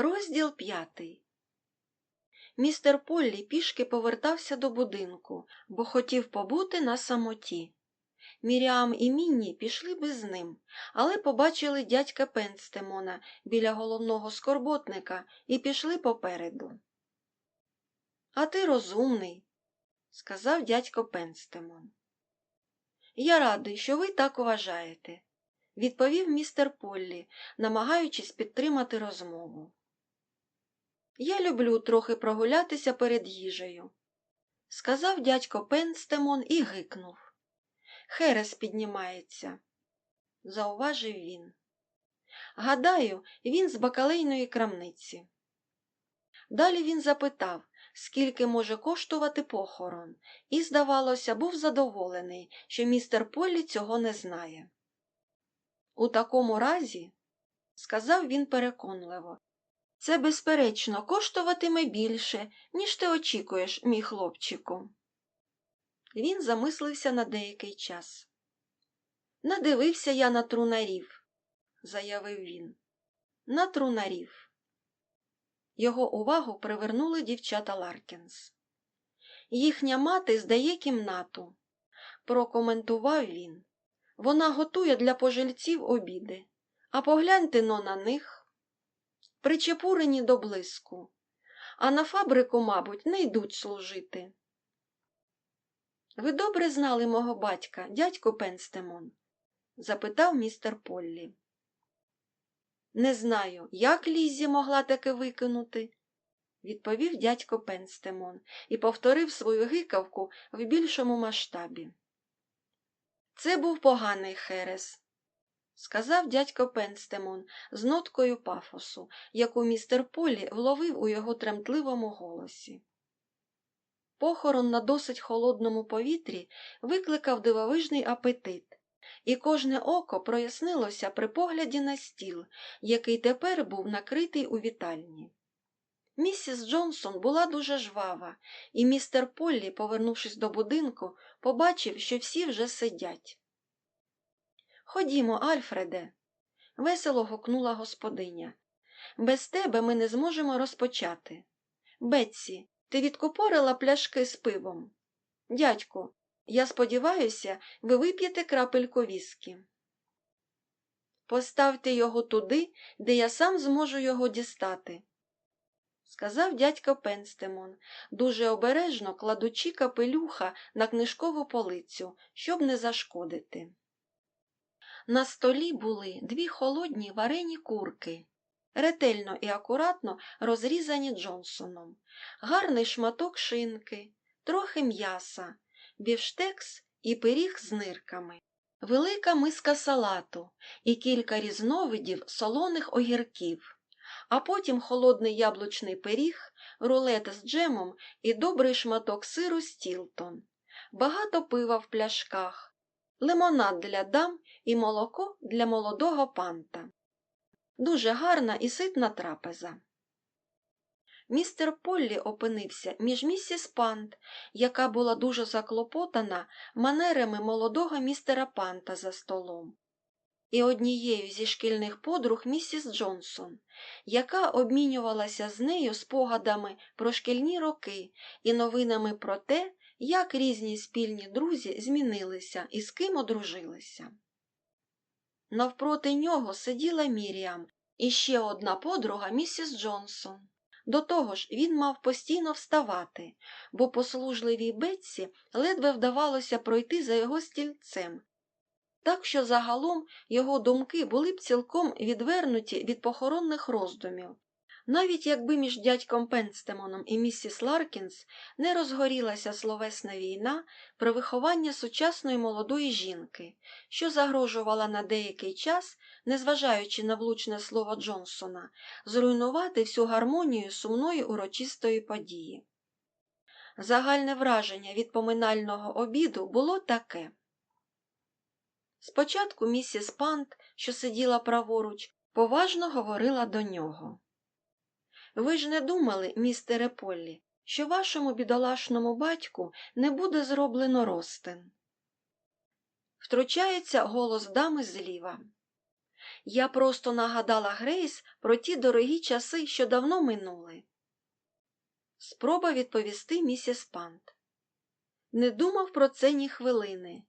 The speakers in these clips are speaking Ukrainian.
Розділ п'ятий. Містер Поллі пішки повертався до будинку, бо хотів побути на самоті. Міріам і Мінні пішли би з ним, але побачили дядька Пенстемона біля головного скорботника і пішли попереду. А ти розумний, сказав дядько Пенстемон. Я радий, що ви так вважаєте, відповів містер Поллі, намагаючись підтримати розмову. Я люблю трохи прогулятися перед їжею, сказав дядько Пенстемон і гикнув. Херес піднімається, зауважив він. Гадаю, він з бакалейної крамниці. Далі він запитав, скільки може коштувати похорон, і, здавалося, був задоволений, що містер Поллі цього не знає. У такому разі, сказав він переконливо, це, безперечно, коштуватиме більше, ніж ти очікуєш, мій хлопчику. Він замислився на деякий час. Надивився я на трунарів, заявив він. На трунарів. Його увагу привернули дівчата Ларкінс. Їхня мати здає кімнату, прокоментував він. Вона готує для пожильців обіди, а погляньте но на них. Причепурені до блиску, а на фабрику, мабуть, не йдуть служити. Ви добре знали мого батька, дядько Пенстемон? запитав містер Поллі. Не знаю, як Лізі могла таке викинути, відповів дядько Пенстемон і повторив свою гикавку в більшому масштабі. Це був поганий херес, сказав дядько Пенстемон з ноткою пафосу, яку містер Полі вловив у його тремтливому голосі. Похорон на досить холодному повітрі викликав дивовижний апетит, і кожне око прояснилося при погляді на стіл, який тепер був накритий у вітальні. Місіс Джонсон була дуже жвава, і містер Поллі, повернувшись до будинку, побачив, що всі вже сидять. Ходімо, Альфреде, весело гукнула господиня. Без тебе ми не зможемо розпочати. Бетсі, ти відкупорила пляшки з пивом? Дядьку, я сподіваюся, ви вип'єте крапельку віскі. Поставте його туди, де я сам зможу його дістати, сказав дядько Пенстемон, дуже обережно кладучи капелюха на книжкову полицю, щоб не зашкодити. На столі були дві холодні варені курки, ретельно і акуратно розрізані Джонсоном, гарний шматок шинки, трохи м'яса, бівштекс і пиріг з нирками, велика миска салату і кілька різновидів солоних огірків, а потім холодний яблучний пиріг, рулет з джемом і добрий шматок сиру Стілтон, багато пива в пляшках, лимонад для дам і молоко для молодого панта. Дуже гарна і ситна трапеза. Містер Поллі опинився між місіс Пант, яка була дуже заклопотана манерами молодого містера Панта за столом, і однією зі шкільних подруг місіс Джонсон, яка обмінювалася з нею спогадами про шкільні роки і новинами про те, як різні спільні друзі змінилися і з ким одружилися. Навпроти нього сиділа Міріам і ще одна подруга місіс Джонсон. До того ж, він мав постійно вставати, бо послужливій Бетсі ледве вдавалося пройти за його стільцем. Так що загалом його думки були б цілком відвернуті від похоронних роздумів, навіть якби між дядьком Пенстемоном і місіс Ларкінс не розгорілася словесна війна про виховання сучасної молодої жінки, що загрожувала на деякий час, незважаючи на влучне слово Джонсона, зруйнувати всю гармонію сумної урочистої події. Загальне враження від поминального обіду було таке. Спочатку місіс Пант, що сиділа праворуч, поважно говорила до нього. Ви ж не думали, містере Поллі, що вашому бідолашному батьку не буде зроблено ростин. Втручається голос дами зліва. Я просто нагадала Грейс про ті дорогі часи, що давно минули. Спроба відповісти місіс Пант. Не думав про це ні хвилини.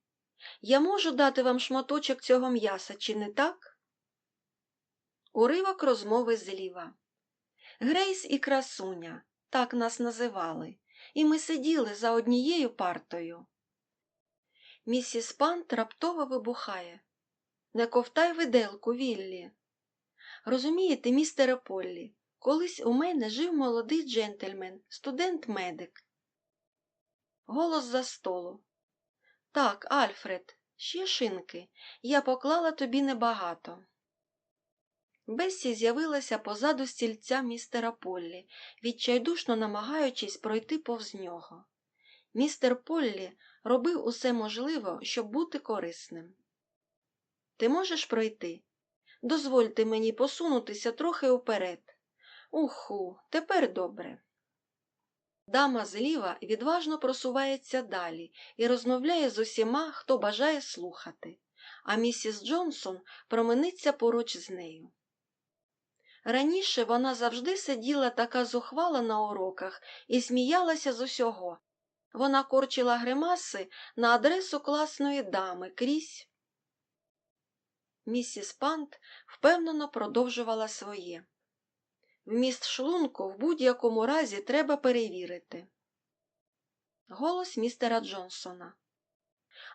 Я можу дати вам шматочок цього м'яса, чи не так? Уривок розмови зліва. Грейс і красуня, так нас називали, і ми сиділи за однією партою. Місіс Пант раптово вибухає. Не ковтай виделку, Віллі. Розумієте, містере Поллі, колись у мене жив молодий джентльмен, студент-медик. Голос за столу. Так, Альфред, ще шинки. Я поклала тобі небагато. Бессі з'явилася позаду стільця містера Поллі, відчайдушно намагаючись пройти повз нього. Містер Поллі робив усе можливе, щоб бути корисним. Ти можеш пройти? Дозвольте мені посунутися трохи уперед. Уху, тепер добре. Дама зліва відважно просувається далі і розмовляє з усіма, хто бажає слухати, а місіс Джонсон промениться поруч з нею. Раніше вона завжди сиділа така зухвала на уроках і сміялася з усього. Вона корчила гримаси на адресу класної дами крізь. Місіс Пант впевнено продовжувала своє. Вміст шлунку в будь-якому разі треба перевірити. Голос містера Джонсона.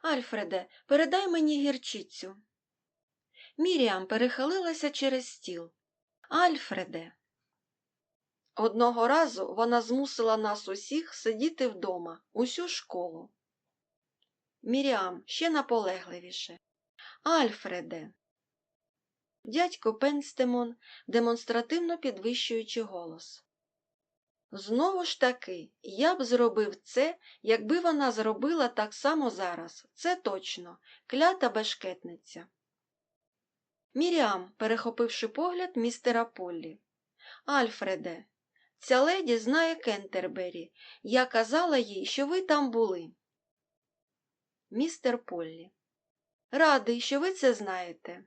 Альфреде, передай мені гірчицю. Міріам перехилилася через стіл. Альфреде. Одного разу вона змусила нас усіх сидіти вдома, усю школу. Міріам ще наполегливіше. Альфреде. Дядько Пенстемон, демонстративно підвищуючи голос. Знову ж таки, я б зробив це, якби вона зробила так само зараз. Це точно, клята бешкетниця. Міріам, перехопивши погляд містера Поллі. Альфреде, ця леді знає Кентербері. Я казала їй, що ви там були. Містер Поллі. Радий, що ви це знаєте.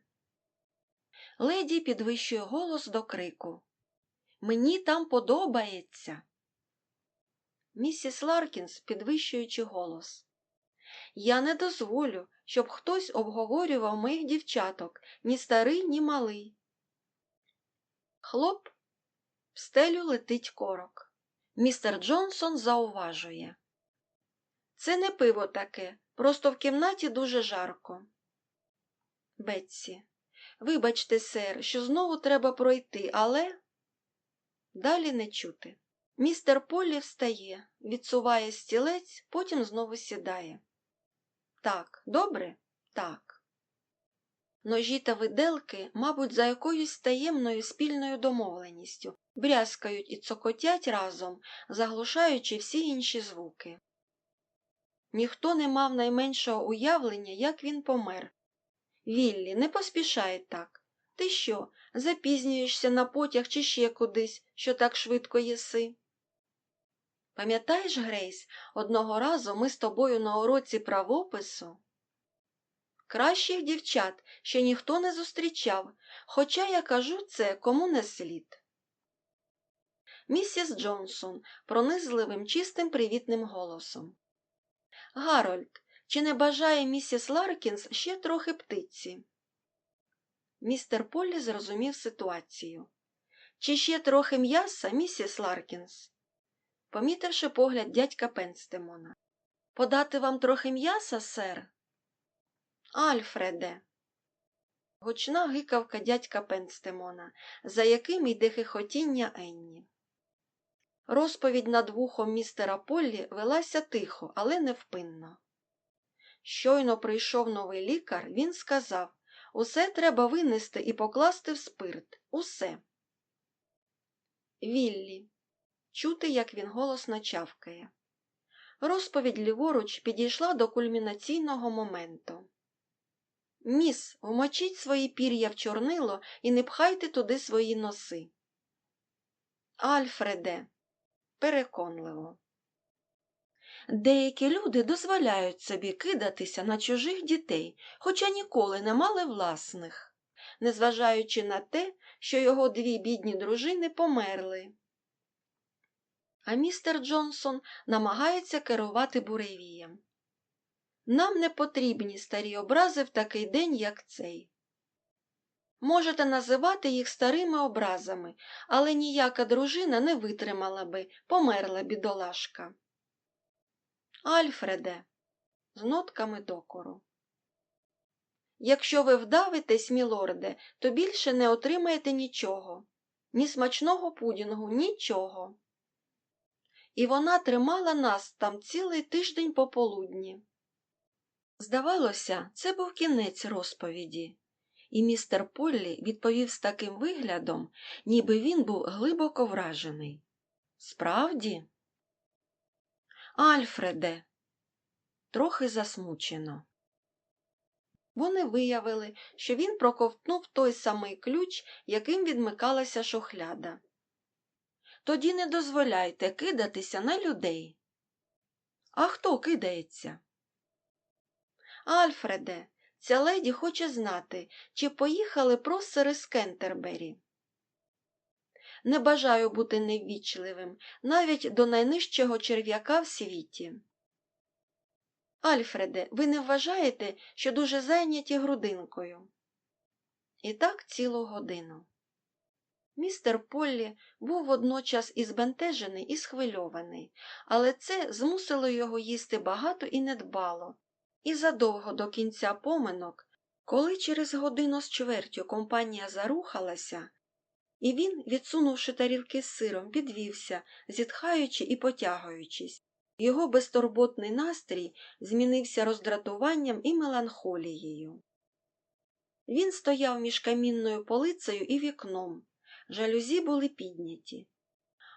Леді підвищує голос до крику. Мені там подобається. Місіс Ларкінс, підвищуючи голос. Я не дозволю, щоб хтось обговорював моїх дівчаток, ні старий, ні малий. Хлоп, в стелю летить корок. Містер Джонсон зауважує. Це не пиво таке, просто в кімнаті дуже жарко. Бетсі. Вибачте, сер, що знову треба пройти, але. Далі не чути. Містер Поллі встає, відсуває стілець, потім знову сідає. Так, добре? Так. Ножі та виделки, мабуть, за якоюсь таємною спільною домовленістю, брязкають і цокотять разом, заглушаючи всі інші звуки. Ніхто не мав найменшого уявлення, як він помер. Віллі, не поспішай так. Ти що, запізнюєшся на потяг чи ще кудись, що так швидко єси? Пам'ятаєш, Грейс, одного разу ми з тобою на уроці правопису? Кращих дівчат ще ніхто не зустрічав, хоча я кажу це кому не слід. Місіс Джонсон пронизливим чистим привітним голосом. Гарольд, чи не бажає місіс Ларкінс ще трохи птиці? Містер Поллі зрозумів ситуацію. Чи ще трохи м'яса, місіс Ларкінс? Помітивши погляд дядька Пенстемона. Подати вам трохи м'яса, сер? Альфреде. Гучна гикавка дядька Пенстемона, за яким йде хихотіння Енні. Розповідь над вухом містера Поллі велася тихо, але невпинно. Щойно прийшов новий лікар, він сказав усе треба винести і покласти в спирт. Усе. Віллі. Чути, як він голосно чавкає. Розповідь ліворуч підійшла до кульмінаційного моменту. Міс, вмочіть свої пір'я в чорнило і не пхайте туди свої носи. Альфреде, переконливо. Деякі люди дозволяють собі кидатися на чужих дітей, хоча ніколи не мали власних. незважаючи на те, що його дві бідні дружини померли. А містер Джонсон намагається керувати буревієм. Нам не потрібні старі образи в такий день, як цей. Можете називати їх старими образами, але ніяка дружина не витримала би, померла бідолашка. Альфреде, з нотками докору. Якщо ви вдавитесь, мілорде, то більше не отримаєте нічого, ні смачного пудінгу, нічого. І вона тримала нас там цілий тиждень пополудні. Здавалося, це був кінець розповіді, і містер Поллі відповів з таким виглядом, ніби він був глибоко вражений. Справді? Альфреде, трохи засмучено. Вони виявили, що він проковтнув той самий ключ, яким відмикалася шухляда. Тоді не дозволяйте кидатися на людей. А хто кидається? Альфреде, ця леді хоче знати, чи поїхали просери з Кентербері. Не бажаю бути неввічливим навіть до найнижчого черв'яка в світі. Альфреде, ви не вважаєте, що дуже зайняті грудинкою? І так цілу годину. Містер Поллі був водночас і збентежений, і схвильований, але це змусило його їсти багато і недбало, і задовго до кінця поминок, коли через годину з чвертю компанія зарухалася, і він, відсунувши тарілки з сиром, підвівся, зітхаючи і потягуючись. Його безтурботний настрій змінився роздратуванням і меланхолією. Він стояв між камінною полицею і вікном, жалюзі були підняті,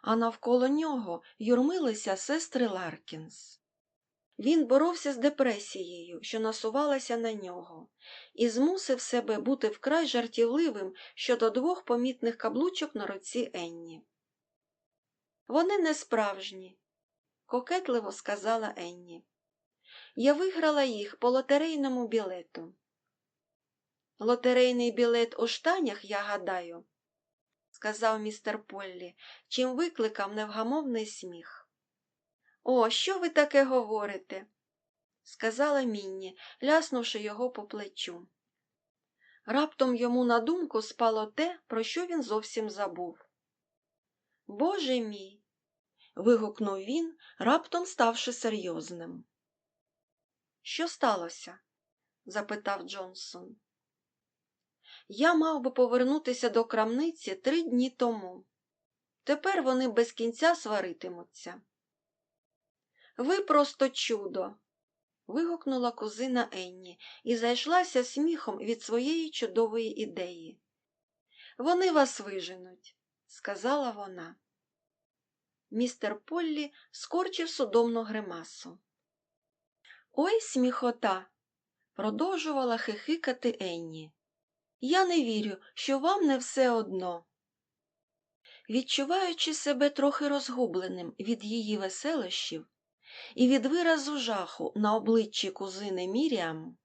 а навколо нього юрмилися сестри Ларкінс. Він боровся з депресією, що насувалася на нього, і змусив себе бути вкрай жартівливим щодо двох помітних каблучок на руці Енні. Вони не справжні, кокетливо сказала Енні. Я виграла їх по лотерейному білету. Лотерейний білет у штанях, я гадаю, сказав містер Поллі, чим викликав невгамовний сміх. О, що ви таке говорите? сказала Мінні, ляснувши його по плечу. Раптом йому на думку спало те, про що він зовсім забув. Боже мій. вигукнув він, раптом ставши серйозним. Що сталося? запитав Джонсон. Я мав би повернутися до крамниці три дні тому. Тепер вони без кінця сваритимуться. Ви просто чудо. вигукнула кузина Енні і зайшлася сміхом від своєї чудової ідеї. Вони вас виженуть, сказала вона. Містер Поллі скорчив судомну гримасу. Ой, сміхота, продовжувала хихикати Енні. Я не вірю, що вам не все одно. Відчуваючи себе трохи розгубленим від її веселощів і від виразу жаху на обличчі кузини Міріам,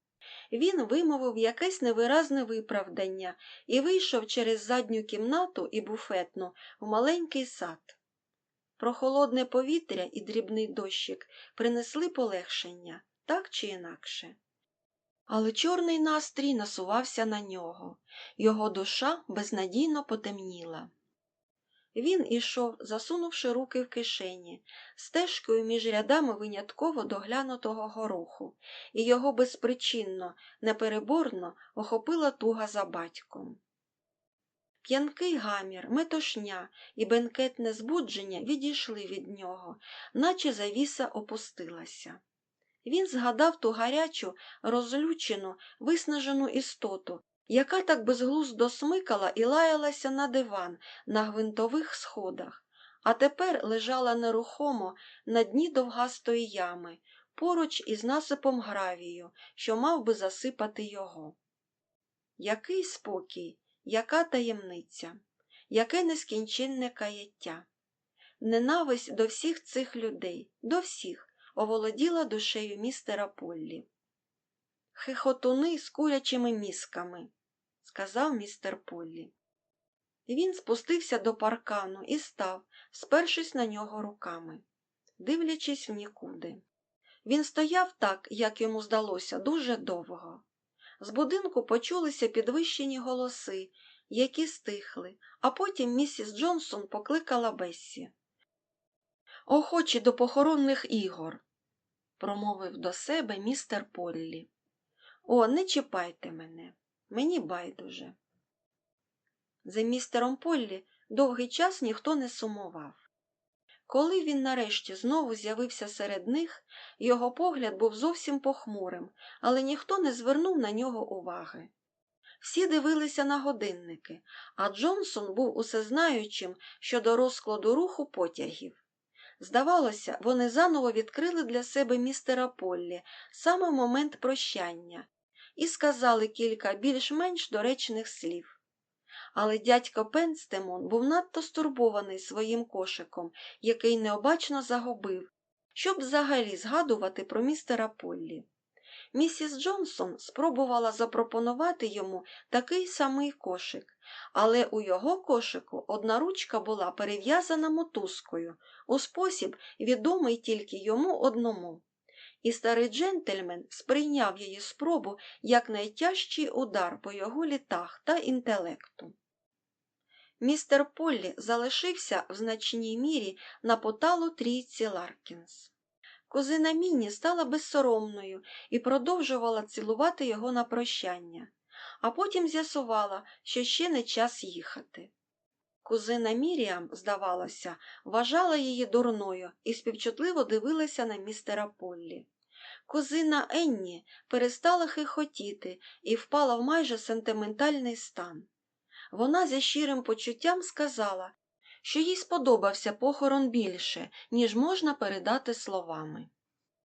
він вимовив якесь невиразне виправдання і вийшов через задню кімнату і буфетну в маленький сад. Прохолодне повітря і дрібний дощик принесли полегшення так чи інакше. Але чорний настрій насувався на нього, його душа безнадійно потемніла. Він ішов, засунувши руки в кишені, стежкою між рядами винятково доглянутого гороху, і його безпричинно, непереборно охопила туга за батьком. П'янкий гамір, метушня і бенкетне збудження відійшли від нього, наче завіса опустилася. Він згадав ту гарячу, розлючену, виснажену істоту, яка так безглуздо смикала і лаялася на диван на гвинтових сходах, а тепер лежала нерухомо на дні довгастої ями, поруч із насипом гравію, що мав би засипати його. Який спокій, яка таємниця, яке нескінченне каяття, ненависть до всіх цих людей, до всіх оволоділа душею містера Поллі. Хихотуни з курячими мізками, сказав містер Поллі. Він спустився до паркану і став, спершись на нього руками, дивлячись в нікуди. Він стояв так, як йому здалося, дуже довго. З будинку почулися підвищені голоси, які стихли, а потім місіс Джонсон покликала Бессі. Охочі до похоронних ігор, промовив до себе містер Поллі. О, не чіпайте мене, мені байдуже. За містером Поллі довгий час ніхто не сумував. Коли він нарешті знову з'явився серед них, його погляд був зовсім похмурим, але ніхто не звернув на нього уваги. Всі дивилися на годинники, а Джонсон був усезнаючим щодо розкладу руху потягів. Здавалося, вони заново відкрили для себе містера Поллі саме в момент прощання і сказали кілька більш-менш доречних слів. Але дядько Пенстемон був надто стурбований своїм кошиком, який необачно загубив, щоб взагалі згадувати про містера Поллі. Місіс Джонсон спробувала запропонувати йому такий самий кошик, але у його кошику одна ручка була перев'язана мотузкою у спосіб, відомий тільки йому одному. І старий джентльмен сприйняв її спробу як найтяжчий удар по його літах та інтелекту. Містер Поллі залишився в значній мірі на поталу трійці Ларкінс. Кузина Мінні стала безсоромною і продовжувала цілувати його на прощання, а потім з'ясувала, що ще не час їхати. Кузина Міріам, здавалося, вважала її дурною і співчутливо дивилася на містера Поллі. Кузина Енні перестала хихотіти і впала в майже сентиментальний стан. Вона зі щирим почуттям сказала, що їй сподобався похорон більше, ніж можна передати словами.